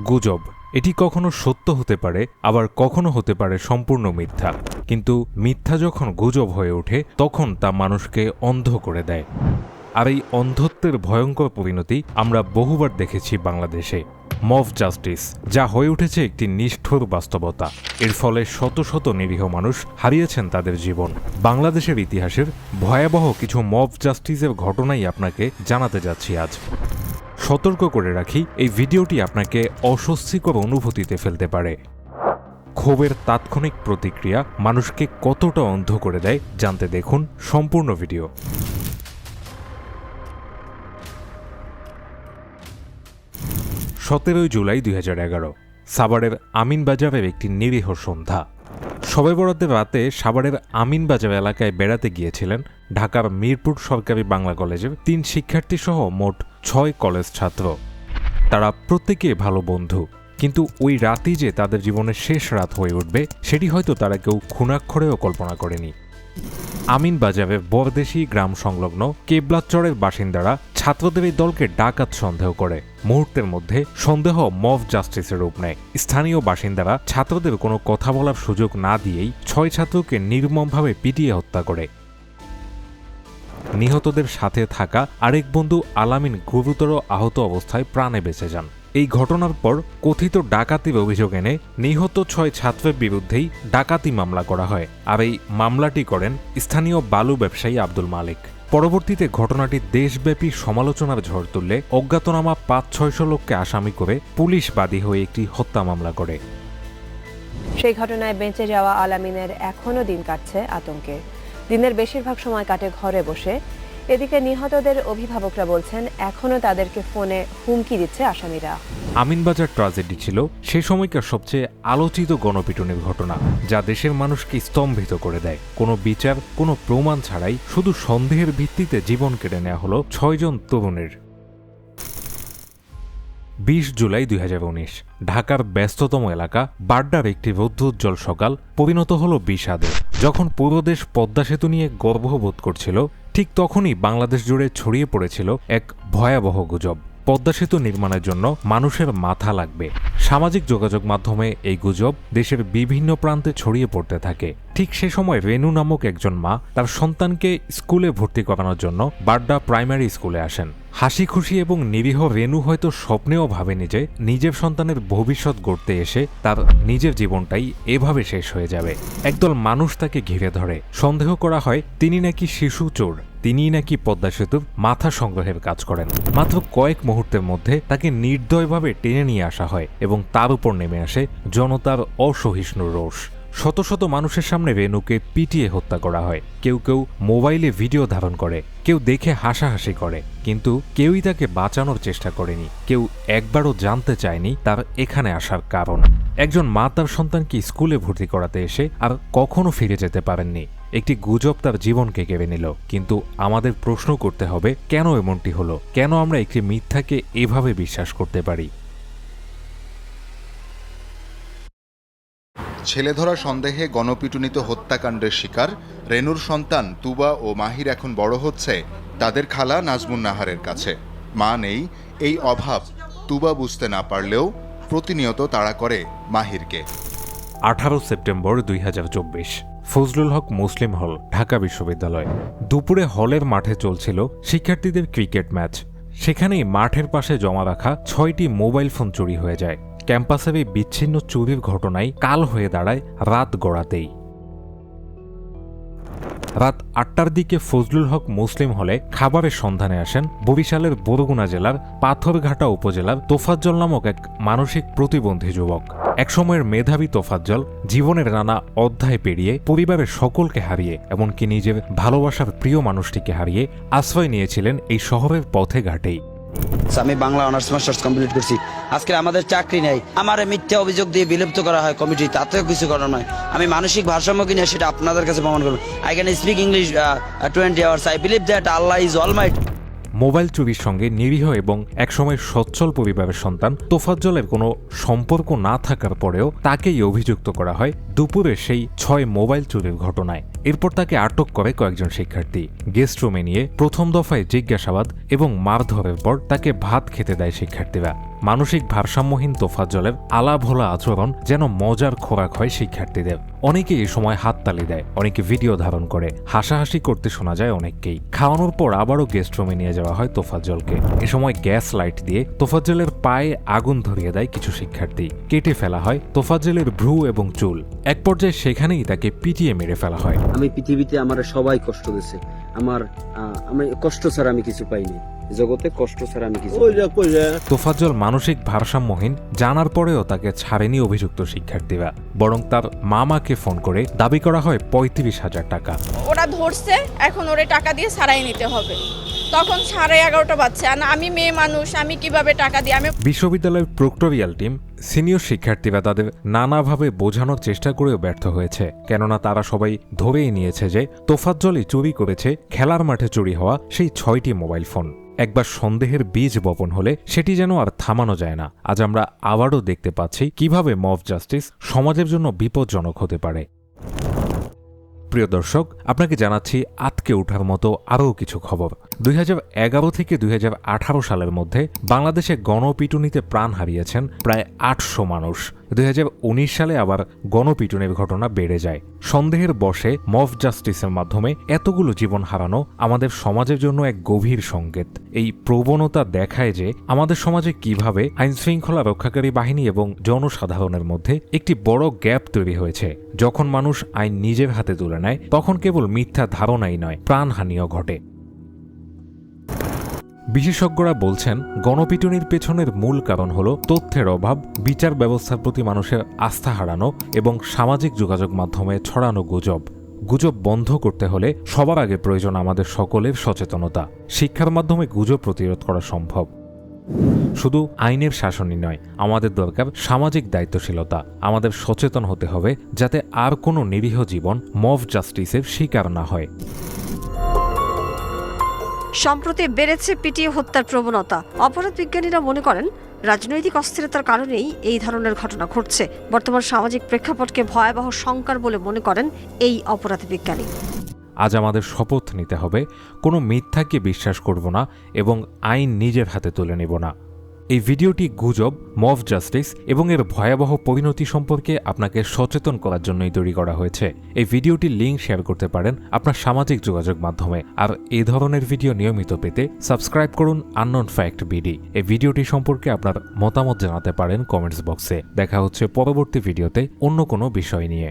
গুজব। এটি কখনো সত্য হতে পারে, আবার কখনো হতে পারে সম্পূর্ণ মিথ্যা। কিন্তু মিথ্যা যখন গুজব হয়ে ওঠে, তখন তা মানুষকে অন্ধ করে দেয়। আর এই অন্ধত্বের ভয়ঙ্কর পরিণতি আমরা বহুবার দেখেছি বাংলাদেশে। মফ জাস্টিস, যা হয়ে উঠেছে একটি নিষ্ঠুর বাস্তবতা। এর ফলে শত শত নিরীহ মানুষ হারিয়েছেন তাদের জীবন। বাংলাদেশের ইতিহাসের ভয়াবহ কিছু মফ জাস্টিসের ঘটনাই আপনাকে জানাতে যাচ্ছি আজ। সতর্ক করে রাখি, এই ভিডিওটি আপনাকে অস্বস্তিকর অনুভূতিতে ফেলতে পারে। ক্ষোভের তাৎক্ষণিক প্রতিক্রিয়া মানুষকে কতটা অন্ধ করে দেয় জানতে দেখুন সম্পূর্ণ ভিডিও। সতেরোই জুলাই দুই হাজার এগারো, সাভারের আমিনবাজারের একটি নিরীহ সন্ধ্যা। শবে বরাতের রাতে সাভারের আমিনবাজার এলাকায় বেড়াতে গিয়েছিলেন ঢাকার মিরপুর সরকারি বাংলা কলেজের তিন শিক্ষার্থী সহ মোট ছয় কলেজ ছাত্র। তারা প্রত্যেকে ভালো বন্ধু। কিন্তু ওই রাতই যে তাদের জীবনের শেষ রাত হয়ে উঠবে, সেটি হয়তো তারা কেউ খুনাক্ষরেও কল্পনা করেনি। আমিন বাজারের বরদেশি গ্রাম সংলগ্ন কেবলাচরের বাসিন্দারা ছাত্রদের এই দলকে ডাকাত সন্দেহ করে। মুহূর্তের মধ্যে সন্দেহ মফ জাস্টিসের রূপ নেয়। স্থানীয় বাসিন্দারা ছাত্রদের কোনো কথা বলার সুযোগ না দিয়েই ছয় ছাত্রকে নির্মমভাবে পিটিয়ে হত্যা করে। নিহতদের সাথে থাকা আরেক বন্ধু আলামিন গুরুতর আহত অবস্থায় প্রাণে বেঁচে যান। এই ঘটনার পর কথিত ডাকাতির অভিযোগ এনে নিহত ছয় ছাত্রের বিরুদ্ধেই ডাকাতি মামলা করা হয়। আর এই মামলাটি করেন স্থানীয় বালু ব্যবসায়ী আব্দুল মালিক। পরবর্তীতে ঘটনাটি দেশব্যাপী সমালোচনার ঝড় তুললে অজ্ঞাতনামা পাঁচ ছয়শো লোককে আসামি করে পুলিশ বাদী হয়ে একটি হত্যা মামলা করে। সেই ঘটনায় বেঁচে যাওয়া আলামিনের এখনও দিন কাটছে আতঙ্কে। দিনের বেশিরভাগ সময় কাটে ঘরে বসে। এদিকে নিহতদের অভিভাবকরা বলছেন এখনও তাদেরকে ফোনে হুমকি দিচ্ছে আসামিরা। আমিনবাজার ট্রাজেডি ছিল সে সময়কার সবচেয়ে আলোচিত গণপিটুনির ঘটনা, যা দেশের মানুষকে স্তম্ভিত করে দেয়। কোনো বিচার, কোনো প্রমাণ ছাড়াই শুধু সন্দেহের ভিত্তিতে জীবন কেড়ে নেওয়া হলো ছয়জন তরুণের। বিশ জুলাই দুই হাজার উনিশ, ঢাকার ব্যস্ততম এলাকা বাড্ডার একটি রৌদ্রোজ্জ্বল সকাল পরিণত হল বিষাদে। যখন পুরো দেশ পদ্মা সেতু নিয়ে গর্ববোধ করছিল, ঠিক তখনই বাংলাদেশ জুড়ে ছড়িয়ে পড়েছিল এক ভয়াবহ গুজব। পদ্মা সেতু নির্মাণের জন্য মানুষের মাথা লাগবে। সামাজিক যোগাযোগ মাধ্যমে এই গুজব দেশের বিভিন্ন প্রান্তে ছড়িয়ে পড়তে থাকে। ঠিক সে সময় রেনু নামক একজন মা তার সন্তানকে স্কুলে ভর্তি করানোর জন্য বাড্ডা প্রাইমারি স্কুলে আসেন। হাসি, খুশি এবং নিরীহ রেনু হয়তো স্বপ্নেও ভাবেনি যে নিজের সন্তানের ভবিষ্যৎ গড়তে এসে তার নিজের জীবনটাই এভাবে শেষ হয়ে যাবে। একদল মানুষ তাকে ঘিরে ধরে। সন্দেহ করা হয়, তিনি নাকি শিশু চোর, তিনিই নাকি পদ্মা সেতুর মাথা সংগ্রহের কাজ করেন। মাত্র কয়েক মুহূর্তের মধ্যে তাকে নির্দয়ভাবে টেনে নিয়ে আসা হয় এবং তার উপর নেমে আসে জনতার অসহিষ্ণু রোষ। শত শত মানুষের সামনে রেনুকে পিটিয়ে হত্যা করা হয়। কেউ কেউ মোবাইলে ভিডিও ধারণ করে, কেউ দেখে হাসাহাসি করে, কিন্তু কেউই তাকে বাঁচানোর চেষ্টা করেনি। কেউ একবারও জানতে চায়নি তার এখানে আসার কারণ। একজন মা তার সন্তানকে স্কুলে ভর্তি করাতে এসে আর কখনো ফিরে যেতে পারেননি। একটি গুজব তার জীবনকে কেড়ে নিল। কিন্তু আমাদের প্রশ্ন করতে হবে, কেন এমনটি হলো? কেন আমরা একটি মিথ্যাকে এভাবে বিশ্বাস করতে পারি? ছেলে ধরা সন্দেহে গণপিটুনিত হত্যাকাণ্ডের শিকার। রেনুর সন্তান তুবা ও মাহির এখন বড় হচ্ছে। তাদের খালা নাজমুন নাহারের কাছে। মা নেই, এই অভাব তুবা বুঝতে না পারলেও প্রতিনিয়ত তাড়া করে মাহিরকে। আঠারো সেপ্টেম্বর দুই হাজার চব্বিশ, ফজলুল হক মুসলিম হল, ঢাকা বিশ্ববিদ্যালয়। দুপুরে হলের মাঠে চলছিল শিক্ষার্থীদের ক্রিকেট ম্যাচ। সেখানেই মাঠের পাশে জমা রাখা ছয়টি মোবাইল ফোন চুরি হয়ে যায়। ক্যাম্পাসের এই বিচ্ছিন্ন চুরির ঘটনায় কাল হয়ে দাঁড়ায় রাত গড়াতেই। রাত আটটার দিকে ফজলুল হক মুসলিম হলে খাবারের সন্ধানে আসেন বরিশালের বরগুনা জেলার পাথরঘাটা উপজেলার তোফাজ্জল নামক এক মানসিক প্রতিবন্ধী যুবক। একসময়ের মেধাবী তোফাজ্জল জীবনের নানা অধ্যায় পেরিয়ে পরিবারের সকলকে হারিয়ে এমনকি নিজের ভালোবাসার প্রিয় মানুষটিকে হারিয়ে আশ্রয় নিয়েছিলেন এই শহরের পথে ঘাটেই। আমি বাংলা অনার্স মাস্টার্স কমপ্লিট করছি। আজকে আমাদের চাকরি নেই। আমার মিথ্যা অভিযোগ দিয়ে বিলুপ্ত করা হয় কমিটি, তাতেও কিছু করার নয়। আমি মানসিক ভারসাম্য কিনে সেটা আপনাদের কাছে প্রমাণ করব। I can speak English twenty hours I believe that Allah is all might mobile চুরির সঙ্গে নিরীহ এবং একসময় সচ্ছল পরিবারের সন্তান তোফাজ্জলের কোনো সম্পর্ক না থাকার পরেও তাকেই অভিযুক্ত করা হয় দুপুরে সেই ছয় মোবাইল চুরির ঘটনায়। এরপর তাকে আটক করে কয়েকজন শিক্ষার্থী। গেস্ট রুমে নিয়ে প্রথম দফায় জিজ্ঞাসাবাদ এবং মারধরের পর তাকে ভাত খেতে দেয় শিক্ষার্থীরা। মানসিক ভারসাম্যহীন তোফাজ্জলের আলাভোলা আচরণ যেন মজার খোরাক হয় শিক্ষার্থীদের। অনেকে এই সময় হাততালি দেয়, অনেকে ভিডিও ধারণ করে। হাসাহাসি করতে শোনা যায় অনেককেই। খাওয়ানোর পর আবারও গেস্ট রুমে নিয়ে যাওয়া হয় তোফাজ্জলকে। এ সময় গ্যাস লাইট দিয়ে তোফাজ্জলের পায়ে আগুন ধরিয়ে দেয় কিছু শিক্ষার্থী। কেটে ফেলা হয় তোফাজ্জলের ভ্রু এবং চুল। এক পর্যায়ে সেখানেই তাকে পিটিয়ে মেরে ফেলা হয়। আমি পৃথিবীতে আমার সবাই কষ্ট দিছে আমার আমি কষ্ট ছাড়া আমি কিছু পাইনি। জগতে কষ্ট ছাড়া আমি কিছু। তোফাজ্জল মানসিক ভারসাম্যহীন জানার পরেও তাকে ছাড়েনি অভিযুক্ত শিক্ষার্থীরা। বরং তার মামাকে ফোন করে দাবি করা হয় পঁয়ত্রিশ হাজার টাকা। ওরা ধরছে এখন ওরে টাকা দিয়ে ছাড়াই নিতে হবে। তখন সাড়ে এগারোটা বাজছে আর আমি মেয়ে মানুষ আমি কীভাবে টাকা দিই? আমি বিশ্ববিদ্যালয়ের প্রক্টোরিয়াল টিম সিনিয়র শিক্ষার্থীরা তাদের নানাভাবে বোঝানোর চেষ্টা করেও ব্যর্থ হয়েছে। কেননা তারা সবাই ধরেই নিয়েছে যে তোফাজ্জলই চুরি করেছে, খেলার মাঠে চুরি হওয়া সেই ছয়টি মোবাইল ফোন। একবার সন্দেহের বীজ বপন হলে সেটি যেন আর থামানো যায় না। আজ আমরা আবারও দেখতে পাচ্ছি কীভাবে মব জাস্টিস সমাজের জন্য বিপজ্জনক হতে পারে। প্রিয় দর্শক, আপনাকে জানাচ্ছি আতকে ওঠার মতো আরও কিছু খবর। দুই হাজার এগারো থেকে দুই হাজার আঠারো সালের মধ্যে বাংলাদেশে গণপিটুনিতে প্রাণ হারিয়েছেন প্রায় আটশো মানুষ। দুই হাজার উনিশ সালে আবার গণপিটুনির ঘটনা বেড়ে যায়। সন্দেহের বশে মফ জাস্টিসের মাধ্যমে এতগুলো জীবন হারানো আমাদের সমাজের জন্য এক গভীর সংকেত। এই প্রবণতা দেখায় যে আমাদের সমাজে কীভাবে আইনশৃঙ্খলা রক্ষাকারী বাহিনী এবং জনসাধারণের মধ্যে একটি বড় গ্যাপ তৈরি হয়েছে। যখন মানুষ আইন নিজের হাতে তুলে নেয়, তখন কেবল মিথ্যা ধারণাই নয়, প্রাণহানিও ঘটে। বিশেষজ্ঞরা বলছেন, গণপিটুনির পেছনের মূল কারণ হল তথ্যের অভাব, বিচার ব্যবস্থার প্রতি মানুষের আস্থা হারানো এবং সামাজিক যোগাযোগ মাধ্যমে ছড়ানো গুজব। গুজব বন্ধ করতে হলে সবার আগে প্রয়োজন আমাদের সকলের সচেতনতা। শিক্ষার মাধ্যমে গুজব প্রতিরোধ করা সম্ভব। শুধু আইনের শাসনই নয়, আমাদের দরকার সামাজিক দায়িত্বশীলতা। আমাদের সচেতন হতে হবে যাতে আর কোনো নিরীহ জীবন মভ জাস্টিসের শিকার না হয়। সম্প্রতি বেড়েছে পিটিয়ে হত্যার প্রবণতা। অপরাধ বিজ্ঞানীরা মনে করেন, রাজনৈতিক অস্থিরতার কারণেই এই ধরনের ঘটনা ঘটছে। বর্তমান সামাজিক প্রেক্ষাপটকে ভয়াবহ সংকার বলে মনে করেন এই অপরাধ বিজ্ঞানী। আজ আমাদের শপথ নিতে হবে, কোনো মিথ্যাকে বিশ্বাস করব না এবং আইন নিজের হাতে তুলে নেব না। এই ভিডিওটি গুজব, মফ জাস্টিস এবং এর ভয়াবহ পরিণতি সম্পর্কে আপনাকে সচেতন করার জন্যই তৈরি করা হয়েছে। এই ভিডিওটির লিঙ্ক শেয়ার করতে পারেন আপনার সামাজিক যোগাযোগ মাধ্যমে। আর এ ধরনের ভিডিও নিয়মিত পেতে সাবস্ক্রাইব করুন আননোন ফ্যাক্ট বিডি। এই ভিডিওটি সম্পর্কে আপনার মতামত জানাতে পারেন কমেন্টস বক্সে। দেখা হচ্ছে পরবর্তী ভিডিওতে অন্য কোনো বিষয় নিয়ে।